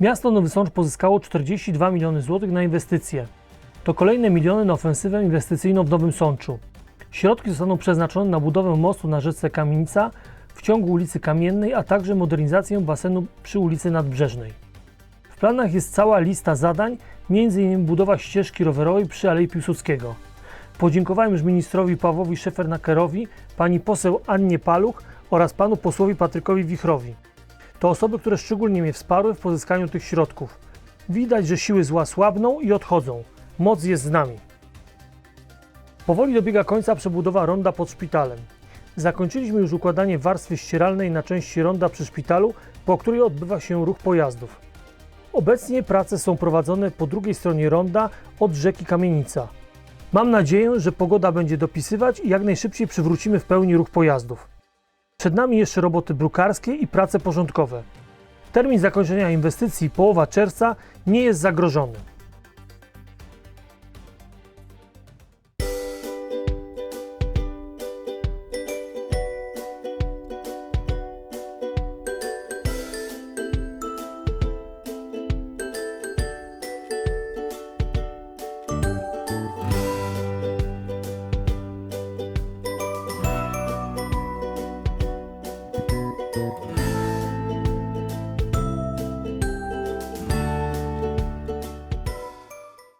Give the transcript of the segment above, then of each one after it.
Miasto Nowy Sącz pozyskało 42 miliony złotych na inwestycje. To kolejne miliony na ofensywę inwestycyjną w Nowym Sączu. Środki zostaną przeznaczone na budowę mostu na rzece Kamienica w ciągu ulicy Kamiennej, a także modernizację basenu przy ulicy Nadbrzeżnej. W planach jest cała lista zadań, m.in. budowa ścieżki rowerowej przy Alei Piłsudskiego. Podziękowałem już ministrowi Pawłowi Szefernakerowi, pani poseł Annie Paluch oraz panu posłowi Patrykowi Wichrowi. To osoby, które szczególnie mnie wsparły w pozyskaniu tych środków. Widać, że siły zła słabną i odchodzą. Moc jest z nami. Powoli dobiega końca przebudowa ronda pod szpitalem. Zakończyliśmy już układanie warstwy ścieralnej na części ronda przy szpitalu, po której odbywa się ruch pojazdów. Obecnie prace są prowadzone po drugiej stronie ronda od rzeki Kamienica. Mam nadzieję, że pogoda będzie dopisywać i jak najszybciej przywrócimy w pełni ruch pojazdów. Przed nami jeszcze roboty brukarskie i prace porządkowe. Termin zakończenia inwestycji połowa czerwca nie jest zagrożony.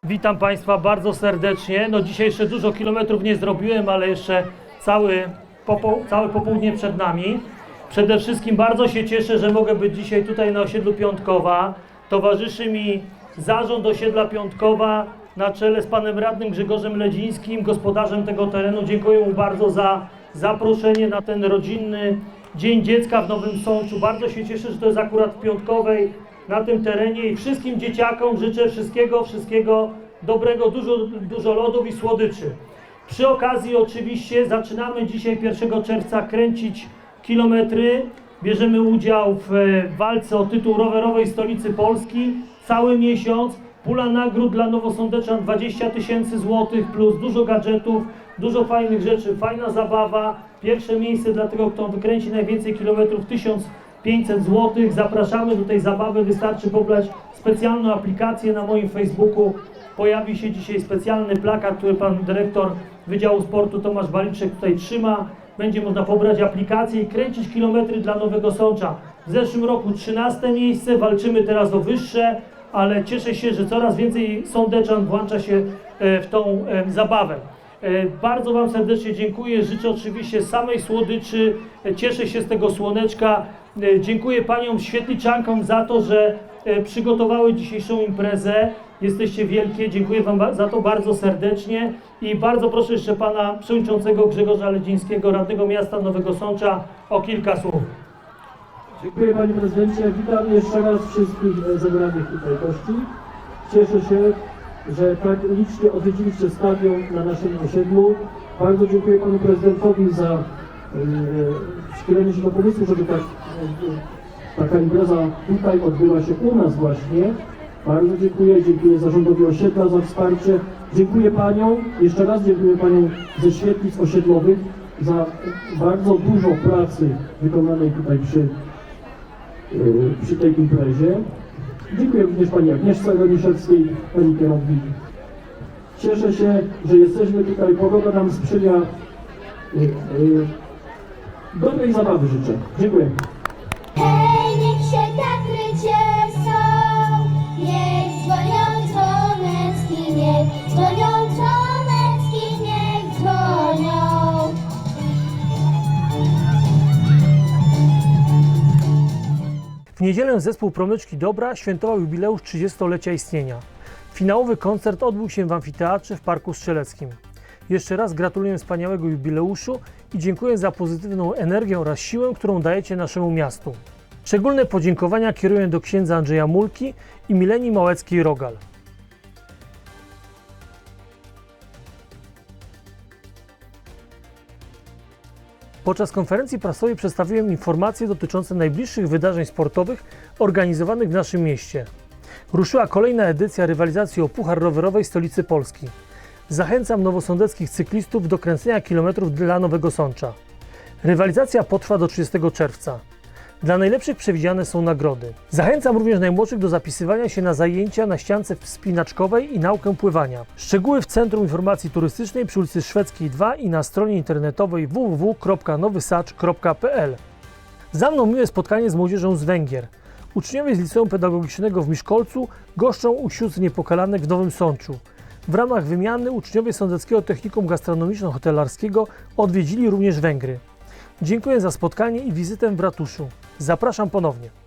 Witam Państwa bardzo serdecznie. No dzisiaj jeszcze dużo kilometrów nie zrobiłem, ale jeszcze cały, popo, całe popołudnie przed nami. Przede wszystkim bardzo się cieszę, że mogę być dzisiaj tutaj na osiedlu Piątkowa. Towarzyszy mi zarząd osiedla Piątkowa na czele z panem radnym Grzegorzem Ledzińskim, gospodarzem tego terenu. Dziękuję mu bardzo za zaproszenie na ten rodzinny Dzień Dziecka w Nowym Sączu. Bardzo się cieszę, że to jest akurat w Piątkowej na tym terenie i wszystkim dzieciakom życzę wszystkiego, wszystkiego dobrego, dużo, dużo lodów i słodyczy. Przy okazji oczywiście zaczynamy dzisiaj 1 czerwca kręcić kilometry. Bierzemy udział w e, walce o tytuł rowerowej stolicy Polski cały miesiąc. Pula nagród dla Nowosądeczan 20 tysięcy złotych plus dużo gadżetów, dużo fajnych rzeczy, fajna zabawa. Pierwsze miejsce dla tego, kto wykręci najwięcej kilometrów 1500 zł. Zapraszamy do tej zabawy. Wystarczy pobrać specjalną aplikację na moim Facebooku. Pojawi się dzisiaj specjalny plakat, który pan dyrektor Wydziału Sportu Tomasz Baliczek tutaj trzyma. Będzie można pobrać aplikację i kręcić kilometry dla Nowego Sącza. W zeszłym roku 13 miejsce, walczymy teraz o wyższe, ale cieszę się, że coraz więcej sądeczan włącza się e, w tą e, zabawę. E, Bardzo Wam serdecznie dziękuję. Życzę oczywiście samej słodyczy. E, Cieszę się z tego słoneczka. E, Dziękuję Paniom Świetliczankom za to, że przygotowały dzisiejszą imprezę. Jesteście wielkie. Dziękuję Wam za to bardzo serdecznie. I bardzo proszę jeszcze Pana Przewodniczącego Grzegorza Ledzińskiego, Radnego Miasta Nowego Sącza o kilka słów. Dziękuję Panie Prezydencie. Witam jeszcze raz wszystkich zebranych tutaj gości. Cieszę się, że tak licznie odwiedziliście stadion na naszym osiedlu. Bardzo dziękuję Panu Prezydentowi za e, skierowanie się do pomysłu, żeby tak, e, taka impreza tutaj odbyła się u nas właśnie. Bardzo dziękuję, dziękuję zarządowi osiedla za wsparcie. Dziękuję Paniom, jeszcze raz dziękuję Paniom ze świetlic osiedlowych za bardzo dużo pracy wykonanej tutaj przy y, przy tej imprezie. Dziękuję również Pani Agnieszce Roniszewskiej, Pani kierownik. Cieszę się, że jesteśmy tutaj, pogoda nam sprzyja. Y, y, Dobrej zabawy życzę. Dziękuję. Niedzielę zespół Promyczki Dobra świętował jubileusz 30-lecia istnienia. Finałowy koncert odbył się w amfiteatrze w Parku Strzeleckim. Jeszcze raz gratuluję wspaniałego jubileuszu i dziękuję za pozytywną energię oraz siłę, którą dajecie naszemu miastu. Szczególne podziękowania kieruję do księdza Andrzeja Mulki i Mileni Małeckiej-Rogal. Podczas konferencji prasowej przedstawiłem informacje dotyczące najbliższych wydarzeń sportowych organizowanych w naszym mieście. Ruszyła kolejna edycja rywalizacji o Puchar Rowerowej Stolicy Polski. Zachęcam nowosądeckich cyklistów do kręcenia kilometrów dla Nowego Sącza. Rywalizacja potrwa do 30 czerwca. Dla najlepszych przewidziane są nagrody. Zachęcam również najmłodszych do zapisywania się na zajęcia na ściance wspinaczkowej i naukę pływania. Szczegóły w Centrum Informacji Turystycznej przy ulicy Szwedzkiej 2 i na stronie internetowej www.nowysacz.pl. Za mną miłe spotkanie z młodzieżą z Węgier. Uczniowie z Liceum Pedagogicznego w Miszkolcu goszczą u sióstr Niepokalanek w Nowym Sączu. W ramach wymiany uczniowie Sądeckiego Technikum Gastronomiczno-Hotelarskiego odwiedzili również Węgry. Dziękuję za spotkanie i wizytę w ratuszu. Zapraszam ponownie.